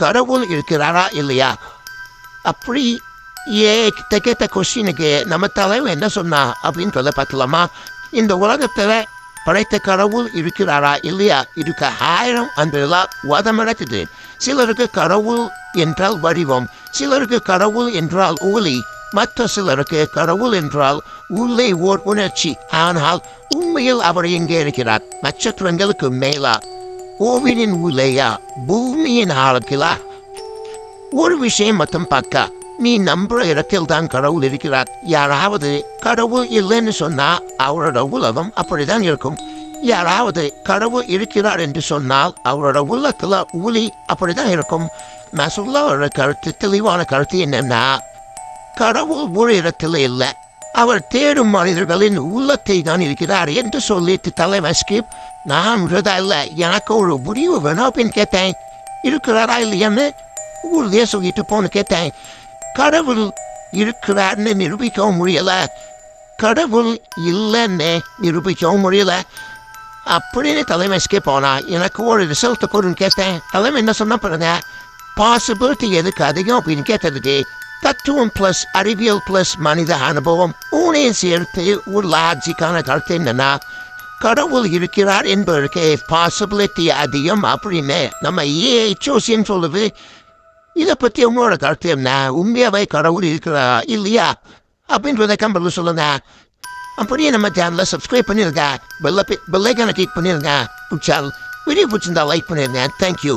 கடவுள் இருக்கிறாரா இல்லையா? அப்படி ஏ கிட்ட கேட்ட கொஸ்டினுக்கு நம்ம தலைவன் என்ன சொன்னா அப்படின்னு சொல்ல பார்த்தலாமா இந்த உலகத்தில் படைத்த கடவுள் இருக்கிறாரா இல்லையா? இருக்க ஆயிரம் ஆண்டுகளா வதமடைத்தது சிலருக்கு கடவுள் என்றால் வடிவம் சிலருக்கு கடவுள் என்றால் ஒளி மற்ற சிலருக்கு கடவுள் என்றால் உள்ளே ஓர் உணர்ச்சி. ஆனால் உண்மையில் அவர் எங்கே இருக்கிறார்? நட்சத்திரங்களுக்கு மேலா? கோவிலின் உள்ளேயா? பூமியின் ஆழத்திலா? ஒரு விஷயம் மட்டும் பார்க்க நீ நம்புற இடத்தில் தான் கடவுள் இருக்கிறார். யாராவது கடவுள் இல்லைன்னு சொன்னா அவரோட உலகம் அப்படிதான் இருக்கும். யாராவது கடவுள் இருக்கிறார் என்று சொன்னால் அவரோட உள்ளத்துல ஒளி அப்படிதான் இருக்கும். நான் சொல்ல ஒரு கருத்து தெளிவான கருத்து என்னன்னா கடவுள் ஒரு இடத்துல இல்லை அவர் தேடும் மனிதர்களின் உள்ளத்தை தான் இருக்கிறார் என்று சொல்லிட்டு தலைவர் ஸ்கிப் நான் விரதா இல்லை எனக்கு ஒரு முடிவு வேணும் அப்படின்னு கேட்டேன். இருக்கிறாரா இல்லையான்னு? ஊர்லயே சொல்லிட்டு போன்னு கேட்டேன். கடவுள் இருக்கிறார்னு நிரூபிக்கவும் முடியல. கடவுள் இல்லைன்னு நிரூபிக்கவும் முடியல. அப்படின்னு தலைமை ஸ்கிப் போனா எனக்கு ஒரு ரிசல்ட் கொடுன்னு கேட்டேன். தலைமை என்ன சொன்ன பாருங்க பாசிபிலிட்டி எதுக்கு அதிகம்? அப்படின்னு கேட்டதுக்கு தத்துவம் பிளஸ் அறிவியல் பிளஸ் மனித அனுபவம் ஊனையும் சேர்த்து ஒரு லாஜிக்கான கருத்து என்னன்னா கடவுள் இருக்கிறார் என்பதற்கு பாசிபிலிட்டி அதிகம் அப்படின்னு நம்ம ஏ ஜோசியம் சொல்லுது இதை பற்றி உங்களோட கருத்து என்ன உண்மையாவே கடவுள் இருக்கிறா இல்லையா அப்படின்றத கம்பெனில் சொல்லுங்க அப்படியே நம்ம சேனலை சப்ஸ்கிரைப் பண்ணிருங்க பெல்ல பெல்லைக்கான கிளிக் பண்ணிருங்க பிடிச்சால் வீடியோ பிடிச்சிருந்தா லைக் பண்ணிருங்க தேங்க்யூ